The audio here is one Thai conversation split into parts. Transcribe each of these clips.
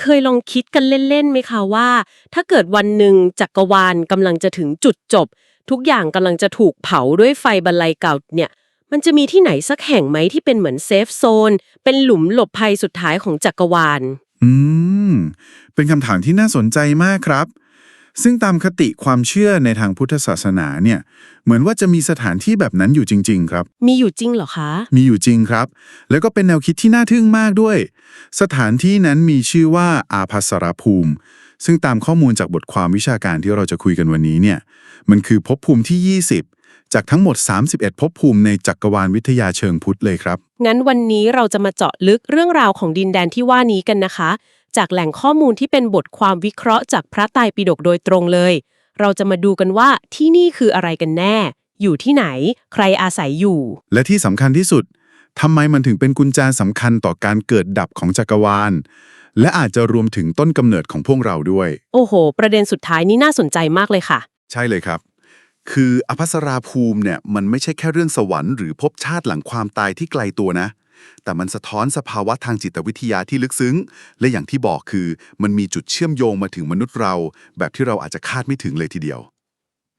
เคยลองคิดกันเล่นๆไหมคะว่า ถ้าเกิดวันหนึ่งจักรวาลกำลังจะถึงจุดจบ ทุกอย่างกำลังจะถูกเผาด้วยไฟบรรลัยเก่าเนี่ย มันจะมีที่ไหนสักแห่งไหมที่เป็นเหมือนเซฟโซน เป็นหลุมหลบภัยสุดท้ายของจักรวาล อืม เป็นคำถามที่น่าสนใจมากครับ ซึ่งตามคติความเชื่อในทางพุทธศาสนาเนี่ย เหมือนว่าจะมีสถานที่แบบนั้นอยู่จริง ๆ ครับ มีอยู่จริงเหรอคะ มีอยู่จริงครับ แล้วก็เป็นแนวคิดที่น่าทึ่งมากด้วย สถานที่นั้นมีชื่อว่าอาภัสรภูมิ ซึ่งตามข้อมูลจากบทความวิชาการที่เราจะคุยกันวันนี้เนี่ย มันคือภพภูมิที่ 20จากทั้งหมด 31ภพภูมิในจักรวาลวิทยาเชิงพุทธเลยครับ งั้นวันนี้เราจะมาเจาะลึกเรื่องราวของดินแดนที่ว่านี้กันนะคะ จากแหล่งข้อมูลที่เป็นบทความวิเคราะห์จากพระไตรปิฎกโดยตรงเลย เราจะมาดูกันว่าที่นี่คืออะไรกันแน่ อยู่ที่ไหน ใครอาศัยอยู่ และที่สำคัญที่สุดทำไมมันถึงเป็นกุญแจสำคัญต่อการเกิดดับของจักรวาล และอาจจะรวมถึงต้นกำเนิดของพวกเราด้วย โอ้โห ประเด็นสุดท้ายนี้น่าสนใจมากเลยค่ะ ใช่เลยครับ คืออภัสราภูมิเนี่ยมันไม่ใช่แค่เรื่องสวรรค์หรือภพชาติหลังความตายที่ไกลตัวนะ แต่มันสะท้อนสภาวะทางจิตวิทยาที่ลึกซึ้ง และอย่างที่บอกคือ มันมีจุดเชื่อมโยงมาถึงมนุษย์เรา แบบที่เราอาจจะคาดไม่ถึงเลยทีเดียว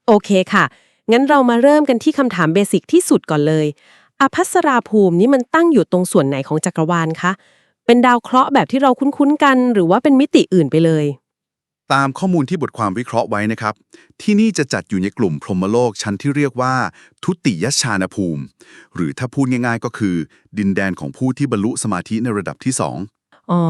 โอเคค่ะ งั้นเรามาเริ่มกันที่คำถามเบสิกที่สุดก่อนเลย อภัสราภูมินี่มันตั้งอยู่ตรงส่วนไหนของจักรวาลคะ เป็นดาวเคราะห์แบบที่เราคุ้นๆกัน หรือว่าเป็นมิติอื่นไปเลย ตามข้อมูลที่บทความวิเคราะห์ไว้นะครับ ที่นี่จะจัดอยู่ในกลุ่มพรหมโลกชั้นที่เรียกว่า ทุติยชานภูมิ หรือถ้าพูดง่ายๆก็คือ ดินแดนของผู้ที่บรรลุสมาธิในระดับที่2อ๋อ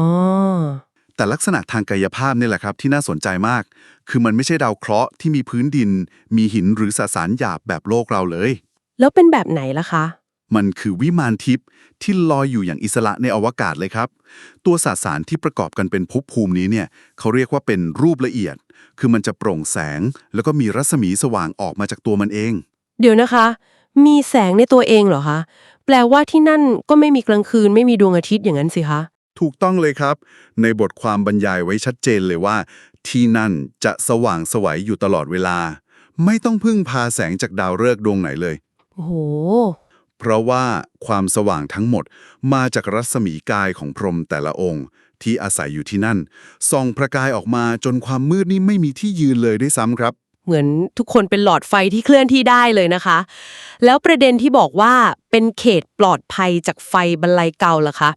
แต่ลักษณะทางกายภาพนี่แหละครับที่น่าสนใจมาก คือมันไม่ใช่ดาวเคราะห์ที่มีพื้นดิน มีหินหรือสสารหยาบแบบโลกเราเลย แล้วเป็นแบบไหนล่ะคะ มันคือวิมานทิพย์ที่ลอยอยู่อย่างอิสระในอวกาศเลยครับ ตัวสสารที่ประกอบกันเป็นภพภูมินี้เนี่ยเขาเรียกว่าเป็นรูปละเอียด คือมันจะโปร่งแสง แล้วก็มีรัศมีสว่างออกมาจากตัวมันเอง เดี๋ยวนะคะ มีแสงในตัวเองเหรอคะ แปลว่าที่นั่นก็ไม่มีกลางคืนไม่มีดวงอาทิตย์อย่างนั้นสิคะ ถูกต้องเลยครับ ในบทความบรรยายไว้ชัดเจนเลยว่า ที่นั่นจะสว่างไสวัยอยู่ตลอดเวลา ไม่ต้องพึ่งพาแสงจากดาวฤกษ์ดวงไหนเลย โอ้โห เพราะว่าความสว่างทั้งหมดมาจากรัศมีกายของพรหมแต่ละองค์ ที่อาศัยอยู่ที่นั่นส่องประกายออกมาจนความมืดนี่ไม่มีที่ยืนเลยด้วยซ้ำครับ เหมือนทุกคนเป็นหลอดไฟที่เคลื่อนที่ได้เลยนะคะ แล้วประเด็นที่บอกว่าเป็นเขตปลอดภัยจากไฟบรรลัยเก่าล่ะคะ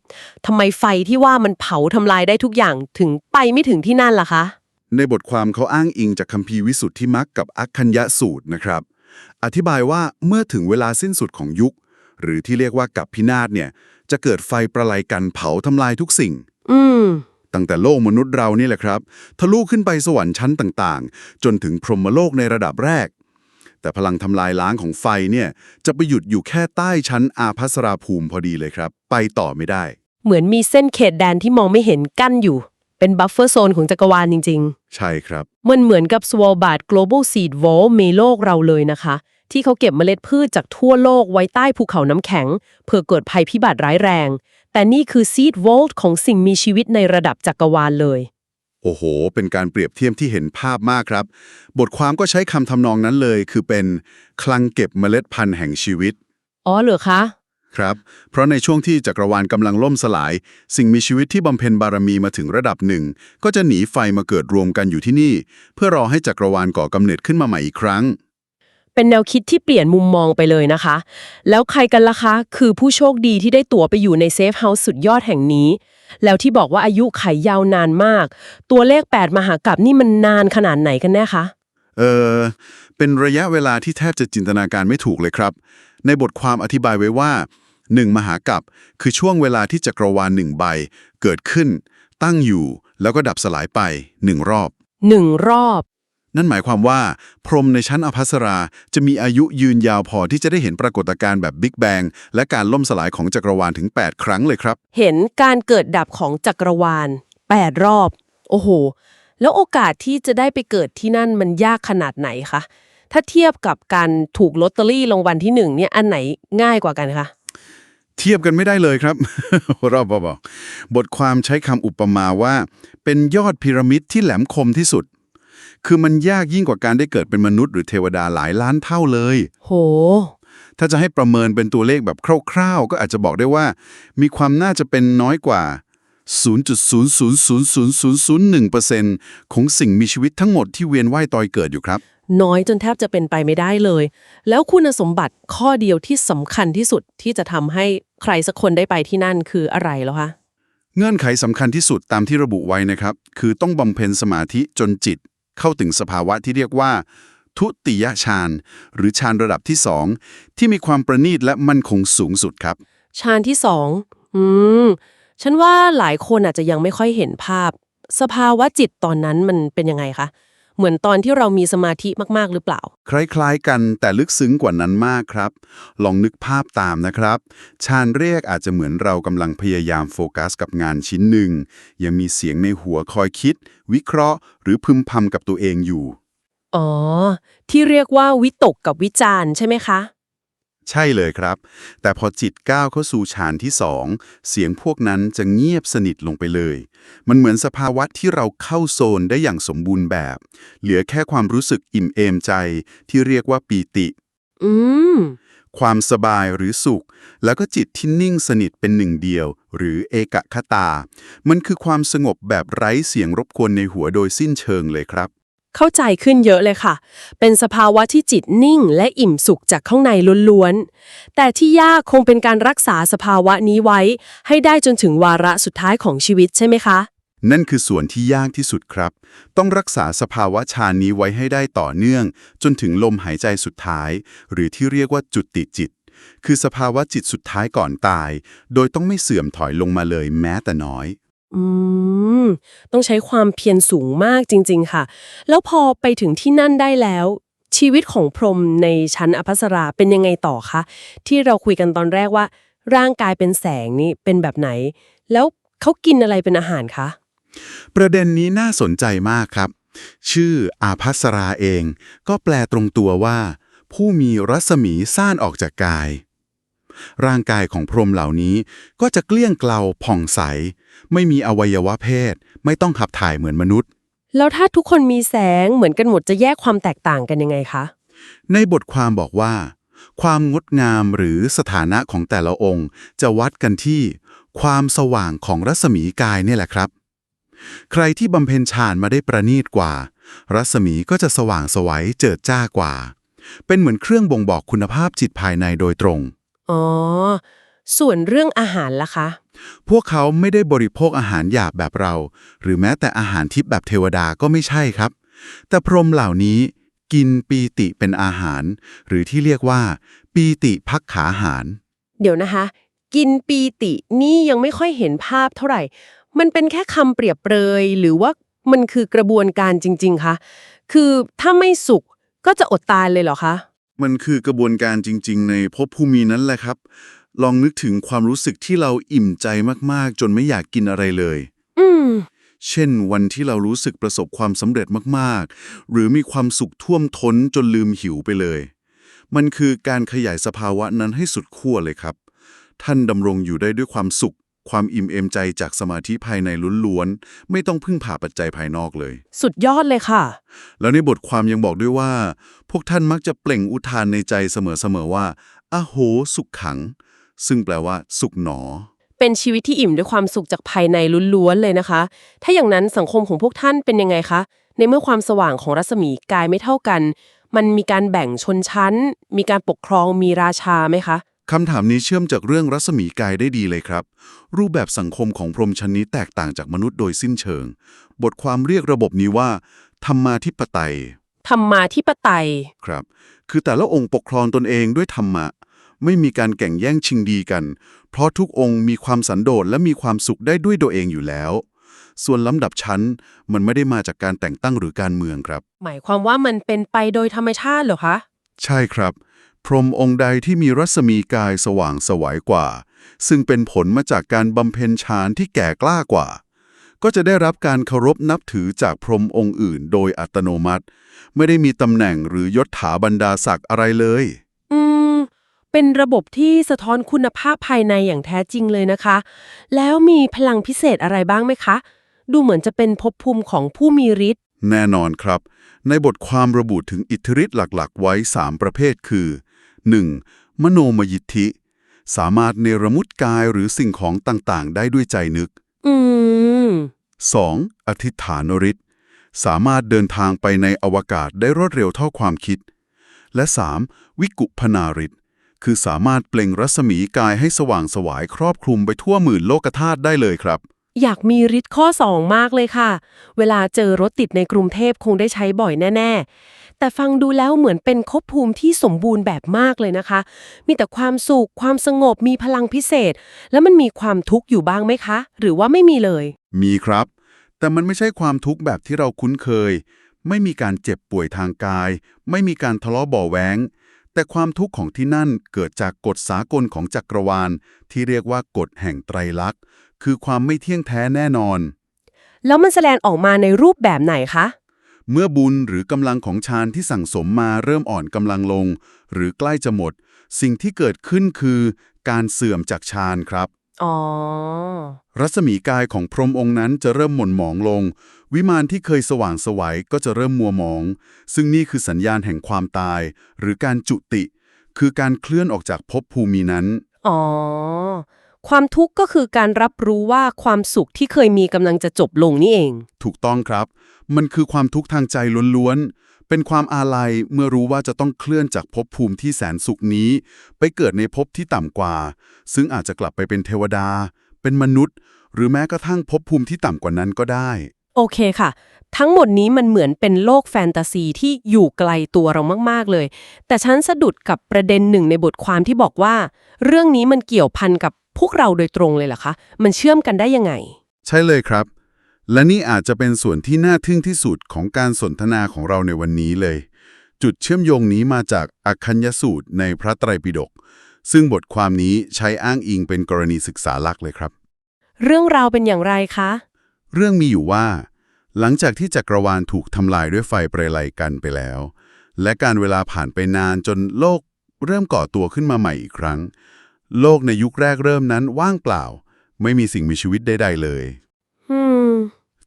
ทำไมไฟที่ว่ามันเผาทำลายได้ทุกอย่างถึงไปไม่ถึงที่นั่นล่ะคะ ในบทความเขาอ้างอิงจากคัมภีร์วิสุทธิมรรคกับอัคคัญญสูตรนะครับ อธิบายว่าเมื่อถึงเวลาสิ้นสุดของยุค หรือที่เรียกว่ากับพินาศเนี่ยจะเกิดไฟประไลกันเผาทำลายทุกสิ่ง อืมตั้งแต่โลกมนุษย์เรานี่แหละครับ ทะลุขึ้นไปสวรรค์ชั้นต่างๆ จนถึงพรหมโลกในระดับแรก แต่พลังทำลายล้างของไฟเนี่ยจะไปหยุดอยู่แค่ใต้ชั้นอาภัสราภูมิพอดีเลยครับ ไปต่อไม่ได้ เหมือนมีเส้นเขตแดนที่มองไม่เห็นกั้นอยู่ เป็นบัฟเฟอร์โซนของจักรวาลจริง ๆ ใช่ครับ มันเหมือนกับ Svalbard Global Seed Vault ในโลกเราเลยนะคะ ที่เขาเก็บเมล็ดพืชจากทั่วโลกไว้ใต้ภูเขาน้ำแข็งเพื่อเกิดภัยพิบัติร้ายแรง แต่นี่คือ Seed Vault ของสิ่งมีชีวิตในระดับจักรวาลเลย โอ้โห เป็นการเปรียบเทียบที่เห็นภาพมากครับ บทความก็ใช้คำทำนองนั้นเลย คือเป็นคลังเก็บเมล็ดพันธุ์แห่งชีวิต อ๋อเหรอคะครับ เพราะในช่วงที่จักรวาลกำลังล่มสลาย สิ่งมีชีวิตที่บำเพ็ญบารมีมาถึงระดับหนึ่ง ก็จะหนีไฟมาเกิดรวมกันอยู่ที่นี่ เพื่อรอให้จักรวาลก่อกำเนิดขึ้นมาใหม่อีกครั้ง เป็นแนวคิดที่เปลี่ยนมุมมองไปเลยนะคะ แล้วใครกันล่ะคะ คือผู้โชคดีที่ได้ตั๋วไปอยู่ในเซฟเฮาส์สุดยอดแห่งนี้ แล้วที่บอกว่าอายุไขยาวนานมาก ตัวเลข 8 มหากรัปนี่มันนานขนาดไหนกันแน่คะ เออเป็นระยะเวลาที่แทบจะจินตนาการไม่ถูกเลยครับ ในบทความอธิบายไว้ว่าหนึ่งมหากรัปคือช่วงเวลาที่จักรวาลหนึ่งใบ เกิดขึ้น ตั้งอยู่แล้วก็ดับสลายไปหนึ่งรอบหนึ่งรอบ นั่นหมายความว่า พรหมในชั้นอภัสราจะมีอายุยืนยาวพอที่จะได้เห็นปรากฏการณ์แบบบิ๊กแบงและการล่มสลายของจักรวาลถึง 8 ครั้งเลยครับ เห็นการเกิดดับของจักรวาล 8 รอบ โอ้โห แล้วโอกาสที่จะได้ไปเกิดที่นั่นมันยากขนาดไหนคะ ถ้าเทียบกับการถูกลอตเตอรี่รางวัลที่หนึ่งเนี่ยอันไหนง่ายกว่ากันคะเทียบกันไม่ได้เลยครับรอบบอกบทความใช้คำอุปมาว่า เป็นยอดพีระมิดที่แหลมคมที่สุด คือมันยากยิ่งกว่าการได้เกิดเป็นมนุษย์หรือเทวดาหลายล้านเท่าเลย โห ถ้าจะให้ประเมินเป็นตัวเลขแบบคร่าวๆ ก็อาจจะบอกได้ว่า มีความน่าจะเป็นน้อยกว่า 0.0000001%ของสิ่งมีชีวิตทั้งหมดที่เวียนว่ายตอยเกิดอยู่ครับ น้อยจนแทบจะเป็นไปไม่ได้เลย แล้วคุณสมบัติข้อเดียวที่สำคัญที่สุดที่จะทำให้ใครสักคนได้ไปที่นั่นคืออะไรแล้วคะเงื่อนไขสำคัญที่สุดตามที่ระบุไว้นะครับ คือต้องบำเพ็ญสมาธิจนจิต เข้าถึงสภาวะที่เรียกว่า ทุติยฌานหรือฌานระดับที่สองที่มีความประณีตและมั่นคงสูงสุดครับฌานที่สองอืมฉันว่าหลายคนอาจจะยังไม่ค่อยเห็นภาพ สภาวะจิตตอนนั้นมันเป็นยังไงคะ เหมือนตอนที่เรามีสมาธิมากๆหรือเปล่า คล้ายๆกันแต่ลึกซึ้งกว่านั้นมากครับ ลองนึกภาพตามนะครับ ชาญเรียกอาจจะเหมือนเรากำลังพยายามโฟกัสกับงานชิ้นหนึ่ง ยังมีเสียงในหัวคอยคิด วิเคราะห์ หรือพึมพำกับตัวเองอยู่ อ๋อ ที่เรียกว่าวิตกกับวิจารณ์ใช่ไหมคะ ใช่เลยครับ แต่พอจิตก้าวเข้าสู่ฌานที่สองเสียงพวกนั้นจะเงียบสนิทลงไปเลย มันเหมือนสภาวะที่เราเข้าโซนได้อย่างสมบูรณ์แบบ เหลือแค่ความรู้สึกอิ่มเอมใจที่เรียกว่าปีติ อืม ความสบายหรือสุข แล้วก็จิตที่นิ่งสนิทเป็นหนึ่งเดียว หรือเอกคตา มันคือความสงบแบบไร้เสียงรบกวนในหัวโดยสิ้นเชิงเลยครับ เข้าใจขึ้นเยอะเลยค่ะ เป็นสภาวะที่จิตนิ่งและอิ่มสุขจากข้างในล้วนๆ แต่ที่ยากคงเป็นการรักษาสภาวะนี้ไว้ ให้ได้จนถึงวาระสุดท้ายของชีวิตใช่ไหมคะ นั่นคือส่วนที่ยากที่สุดครับ ต้องรักษาสภาวะฌานนี้ไว้ให้ได้ต่อเนื่อง จนถึงลมหายใจสุดท้าย หรือที่เรียกว่าจุดติจิต คือสภาวะจิตสุดท้ายก่อนตาย โดยต้องไม่เสื่อมถอยลงมาเลยแม้แต่น้อย อืม ต้องใช้ความเพียรสูงมากจริง ๆ ค่ะ แล้วพอไปถึงที่นั่นได้แล้ว ชีวิตของพรหมในชั้นอภัสราเป็นยังไงต่อคะ ที่เราคุยกันตอนแรกว่า ร่างกายเป็นแสงนี่เป็นแบบไหน แล้วเขากินอะไรเป็นอาหารคะ ประเด็นนี้น่าสนใจมากครับ ชื่ออาภัสราเอง ก็แปลตรงตัวว่า ผู้มีรัศมีซ่านออกจากกาย ร่างกายของพรหมเหล่านี้ก็จะเกลี้ยงเกลาผ่องใส ไม่มีอวัยวะเพศ ไม่ต้องขับถ่ายเหมือนมนุษย์ แล้วถ้าทุกคนมีแสงเหมือนกันหมดจะแยกความแตกต่างกันยังไงคะ ในบทความบอกว่า ความงดงามหรือสถานะของแต่ละองค์ จะวัดกันที่ ความสว่างของรัศมีกายเนี่ยแหละครับ ใครที่บำเพ็ญฌานมาได้ประณีตกว่า รัศมีก็จะสว่างไสวัยเจิดจ้ากว่า เป็นเหมือนเครื่องบ่งบอกคุณภาพจิตภายในโดยตรง อ๋อ ส่วนเรื่องอาหารล่ะคะ พวกเขาไม่ได้บริโภคอาหารหยาบแบบเรา หรือแม้แต่อาหารทิพย์แบบเทวดาก็ไม่ใช่ครับ แต่พรหมเหล่านี้กินปีติเป็นอาหาร หรือที่เรียกว่า ปีติพักขาหาร เดี๋ยวนะคะ กินปีตินี่ยังไม่ค่อยเห็นภาพเท่าไหร่ มันเป็นแค่คำเปรียบเปรย หรือว่ามันคือกระบวนการจริง ๆคะคือถ้าไม่สุกก็จะอดตายเลยเหรอคะ มันคือกระบวนการจริง ๆ ในภพภูมินั้นแหละครับ ลองนึกถึงความรู้สึกที่เราอิ่มใจมากๆ จนไม่อยากกินอะไรเลย อืม เช่นวันที่เรารู้สึกประสบความสำเร็จมากๆ หรือมีความสุขท่วมท้นจนลืมหิวไปเลย มันคือการขยายสภาวะนั้นให้สุดขั้วเลยครับ ท่านดำรงอยู่ได้ด้วยความสุข ความอิ่มเอมใจจากสมาธิภายในล้วนๆ ไม่ต้องพึ่งพาปัจจัยภายนอกเลย สุดยอดเลยค่ะ แล้วในบทความยังบอกด้วยว่า พวกท่านมักจะเปล่งอุทานในใจเสมอๆว่าอาโห สุขขัง ซึ่งแปลว่า สุขหนอ เป็นชีวิตที่อิ่มด้วยความสุขจากภายในล้วนๆเลยนะคะ ถ้าอย่างนั้นสังคมของพวกท่านเป็นยังไงคะ ในเมื่อความสว่างของรัศมีกายไม่เท่ากัน มันมีการแบ่งชนชั้น มีการปกครองมีราชาไหมคะคำถามนี้เชื่อมจากเรื่องรัศมีกายได้ดีเลยครับ รูปแบบสังคมของพรหมชั้นนี้แตกต่างจากมนุษย์โดยสิ้นเชิง บทความเรียกระบบนี้ว่าธรรมาธิปไตยธรรมาธิปไตยครับ คือแต่ละองค์ปกครองตนเองด้วยธรรมะ ไม่มีการแข่งแย่งชิงดีกัน เพราะทุกองค์มีความสันโดษและมีความสุขได้ด้วยตัวเองอยู่แล้ว ส่วนลำดับชั้นมันไม่ได้มาจากการแต่งตั้งหรือการเมืองครับ หมายความว่ามันเป็นไปโดยธรรมชาติเหรอคะ ใช่ครับ พรหมองค์ใดที่มีรัศมีกายสว่างไสวัยกว่า ซึ่งเป็นผลมาจากการบำเพ็ญฌานที่แก่กล้ากว่าก็จะได้รับการเคารพนับถือจากพรหมองค์อื่นโดยอัตโนมัติ ไม่ได้มีตำแหน่งหรือยศถาบรรดาศักดิ์อะไรเลยอืม เป็นระบบที่สะท้อนคุณภาพภายในอย่างแท้จริงเลยนะคะ แล้วมีพลังพิเศษอะไรบ้างไหมคะ ดูเหมือนจะเป็นภพภูมิของผู้มีฤทธิ์แน่นอนครับ ในบทความระบุถึงอิทธิฤทธิ์หลักๆ ไว้ 3 ประเภทคือ 1. มโนมยิทธิ สามารถเนรมุตกายหรือสิ่งของต่างๆ ได้ด้วยใจนึก อืม 2. อธิษฐานฤทธิ์สามารถเดินทางไปในอวกาศได้รวดเร็วเท่าความคิด และ 3. วิกุพนาฤทธิ์ คือสามารถเปล่งรัศมีกายให้สว่างไสวายครอบคลุมไปทั่วหมื่นโลกธาตุได้เลยครับ อยากมีฤทธิ์ข้อ2มากเลยค่ะ เวลาเจอรถติดในกรุงเทพคงได้ใช้บ่อยแน่ ๆ แต่ฟังดูแล้วเหมือนเป็นภพภูมิที่สมบูรณ์แบบมากเลยนะคะ มีแต่ความสุข ความสงบ มีพลังพิเศษ แล้วมันมีความทุกข์อยู่บ้างไหมคะ หรือว่าไม่มีเลย มีครับ แต่มันไม่ใช่ความทุกข์แบบที่เราคุ้นเคย ไม่มีการเจ็บป่วยทางกาย ไม่มีการทะเลาะเบ่อแว้ง แต่ความทุกข์ของที่นั่นเกิดจากกฎสากลของจักรวาล ที่เรียกว่ากฎแห่งไตรลักษณ์ คือความไม่เที่ยงแท้แน่นอน แล้วมันแสดงออกมาในรูปแบบไหนคะ เมื่อบุญหรือกำลังของฌานที่สั่งสมมาเริ่มอ่อนกำลังลง หรือใกล้จะหมด สิ่งที่เกิดขึ้นคือการเสื่อมจากฌานครับ อ๋อ รัศมีกายของพรหมองค์นั้นจะเริ่มหม่นหมองลง วิมานที่เคยสว่างไสวัยก็จะเริ่มมัวหมอง ซึ่งนี่คือสัญญาณแห่งความตาย หรือการจุติ คือการเคลื่อนออกจากภพภูมินั้น อ๋อ ความทุกข์ก็คือการรับรู้ว่าความสุขที่เคยมีกำลังจะจบลงนี่เอง ถูกต้องครับ มันคือความทุกข์ทางใจล้วนๆ เป็นความอาลัยเมื่อรู้ว่าจะต้องเคลื่อนจากภพภูมิที่แสนสุขนี้ ไปเกิดในภพที่ต่ำกว่า ซึ่งอาจจะกลับไปเป็นเทวดา เป็นมนุษย์ หรือแม้กระทั่งภพภูมิที่ต่ำกว่านั้นก็ได้ โอเคค่ะ ทั้งหมดนี้มันเหมือนเป็นโลกแฟนตาซีที่อยู่ไกลตัวเรามาก ๆ เลย แต่ฉันสะดุดกับประเด็นหนึ่งในบทความที่บอกว่า เรื่องนี้มันเกี่ยวพันกับพวกเราโดยตรงเลยเหรอคะ มันเชื่อมกันได้ยังไง ใช่เลยครับ และนี่อาจจะเป็นส่วนที่น่าทึ่งที่สุดของการสนทนาของเราในวันนี้เลย จุดเชื่อมโยงนี้มาจากอัคคัญญสูตรในพระไตรปิฎก ซึ่งบทความนี้ใช้อ้างอิงเป็นกรณีศึกษาหลักเลยครับ เรื่องราวเป็นอย่างไรคะ เรื่องมีอยู่ว่า หลังจากที่จักรวาลถูกทำลายด้วยไฟเปรไลกันไปแล้ว และการเวลาผ่านไปนานจนโลกเริ่มก่อตัวขึ้นมาใหม่อีกครั้ง โลกในยุคแรกเริ่มนั้นว่างเปล่า ไม่มีสิ่งมีชีวิตใดๆเลยอืม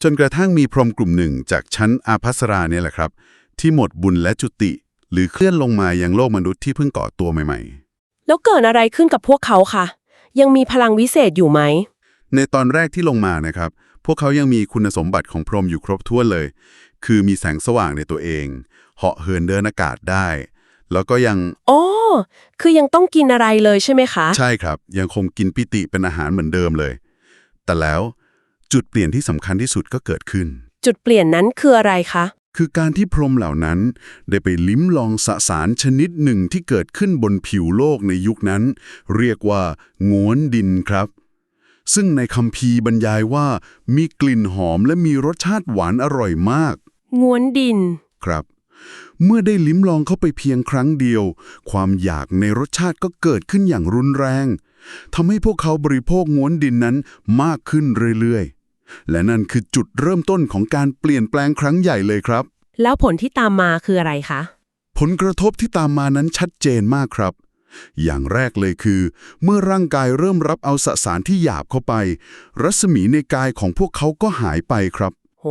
จนกระทั่งมีพรหมกลุ่มหนึ่งจากชั้นอาภัสราเนี่ยแหละครับ ที่หมดบุญและจุติ หรือเคลื่อนลงมายังโลกมนุษย์ที่เพิ่งก่อตัวใหม่แล้วเกิดอะไรขึ้นกับพวกเขาคะยังมีพลังวิเศษอยู่ไหมๆในตอนแรกที่ลงมานะครับ พวกเขายังมีคุณสมบัติของพรหมอยู่ครบถ้วนเลย คือมีแสงสว่างในตัวเอง เหาะเหินเดินอากาศได้ แล้วก็ยังอ๋อคือยังต้องกินอะไรเลยใช่ไหมคะ ใช่ครับ ยังคงกินปิติเป็นอาหารเหมือนเดิมเลย แต่แล้วจุดเปลี่ยนที่สำคัญที่สุดก็เกิดขึ้น จุดเปลี่ยนนั้นคืออะไรคะ คือการที่พรหมเหล่านั้น ได้ไปลิ้มลองสสารชนิดหนึ่งที่เกิดขึ้นบนผิวโลกในยุคนั้น เรียกว่าง้วนดินครับ ซึ่งในคัมภีร์บรรยายว่ามีกลิ่นหอมและมีรสชาติหวานอร่อยมากง้วนดิน ครับ เมื่อได้ลิ้มลองเข้าไปเพียงครั้งเดียว ความอยากในรสชาติก็เกิดขึ้นอย่างรุนแรงทำให้พวกเขาบริโภคง้วนดินนั้นมากขึ้นเรื่อยๆ และนั่นคือจุดเริ่มต้นของการเปลี่ยนแปลงครั้งใหญ่เลยครับ แล้วผลที่ตามมาคืออะไรคะ ผลกระทบที่ตามมานั้นชัดเจนมากครับ อย่างแรกเลยคือ เมื่อร่างกายเริ่มรับเอาสสารที่หยาบเข้าไป รัศมีในกายของพวกเขาก็หายไปครับโห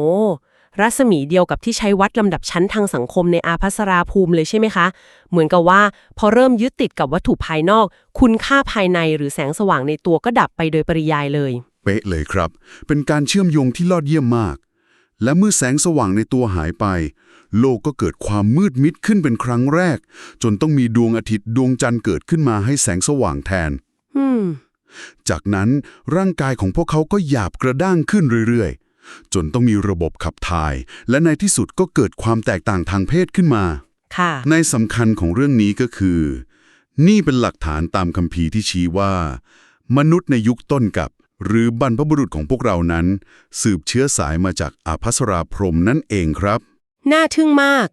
รัศมีเดียวกับที่ใช้วัดลำดับชั้นทางสังคมในอาภัสราภูมิเลยใช่ไหมคะ เหมือนกับว่า พอเริ่มยึดติดกับวัตถุภายนอก คุณค่าภายในหรือแสงสว่างในตัวก็ดับไปโดยปริยายเลย เป๊ะเลยครับ เป็นการเชื่อมโยงที่ยอดเยี่ยมมาก และเมื่อแสงสว่างในตัวหายไป โลกก็เกิดความมืดมิดขึ้นเป็นครั้งแรก จนต้องมีดวงอาทิตย์ดวงจันทร์เกิดขึ้นมาให้แสงสว่างแทนอืมจากนั้นร่างกายของพวกเขาก็หยาบกระด้างขึ้นเรื่อยๆ จนต้องมีระบบขับถ่าย และในที่สุดก็เกิดความแตกต่างทางเพศขึ้นมาค่ะในสำคัญของเรื่องนี้ก็คือ นี่เป็นหลักฐานตามคัมภีร์ที่ชี้ว่า มนุษย์ในยุคต้นกับหรือบรรพบุรุษของพวกเรานั้น สืบเชื้อสายมาจากอาภัสราพรหมนั่นเองครับ น่าทึ่งมาก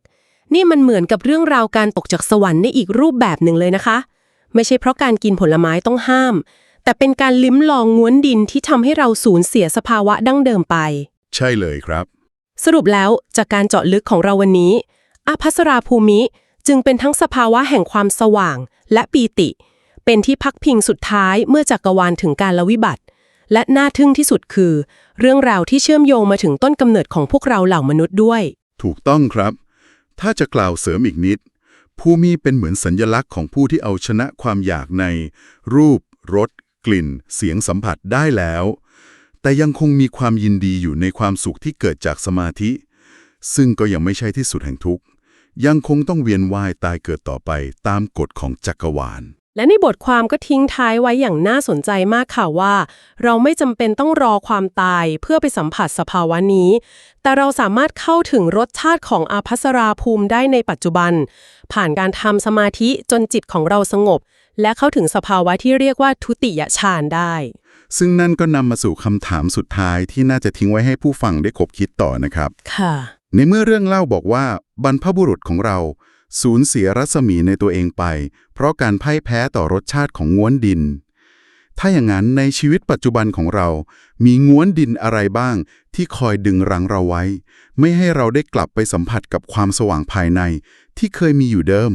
นี่มันเหมือนกับเรื่องราวการตกจากสวรรค์ในอีกรูปแบบหนึ่งเลยนะคะ ไม่ใช่เพราะการกินผลไม้ต้องห้าม แต่เป็นการลิ้มลองง้วนดินที่ทำให้เราสูญเสียสภาวะดั้งเดิมไป ใช่เลยครับ สรุปแล้วจากการเจาะลึกของเราวันนี้อาภัสราภูมิจึงเป็นทั้งสภาวะแห่งความสว่างและปีติ เป็นที่พักพิงสุดท้ายเมื่อจักรวาลถึงการละวิบัติ และน่าทึ่งที่สุดคือ เรื่องราวที่เชื่อมโยงมาถึงต้นกำเนิดของพวกเราเหล่ามนุษย์ด้วย ถูกต้องครับ ถ้าจะกล่าวเสริมอีกนิด ภูมิเป็นเหมือนสัญญลักษณ์ของผู้ที่เอาชนะความอยากใน รูป รส กลิ่น เสียงสัมผัสได้แล้ว แต่ยังคงมีความยินดีอยู่ในความสุขที่เกิดจากสมาธิ ซึ่งก็ยังไม่ใช่ที่สุดแห่งทุกข์ยังคงต้องเวียนว่ายตายเกิดต่อไปตามกฎของจักรวาล และในบทความก็ทิ้งท้ายไว้อย่างน่าสนใจมากค่ะว่า เราไม่จำเป็นต้องรอความตายเพื่อไปสัมผัสสภาวะนี้ แต่เราสามารถเข้าถึงรสชาติของอาภัสราภูมิได้ในปัจจุบัน ผ่านการทำสมาธิจนจิตของเราสงบ และเข้าถึงสภาวะที่เรียกว่าทุติยฌานได้ ซึ่งนั่นก็นำมาสู่คำถามสุดท้ายที่น่าจะทิ้งไว้ให้ผู้ฟังได้คบคิดต่อนะครับ ค่ะ ในเมื่อเรื่องเล่าบอกว่าบรรพบุรุษของเรา สูญเสียรัศมีในตัวเองไป เพราะการพ่ายแพ้ต่อรสชาติของง้วนดิน ถ้าอย่างนั้นในชีวิตปัจจุบันของเรา มีง้วนดินอะไรบ้างที่คอยดึงรั้งเราไว้ ไม่ให้เราได้กลับไปสัมผัสกับความสว่างภายในที่เคยมีอยู่เดิม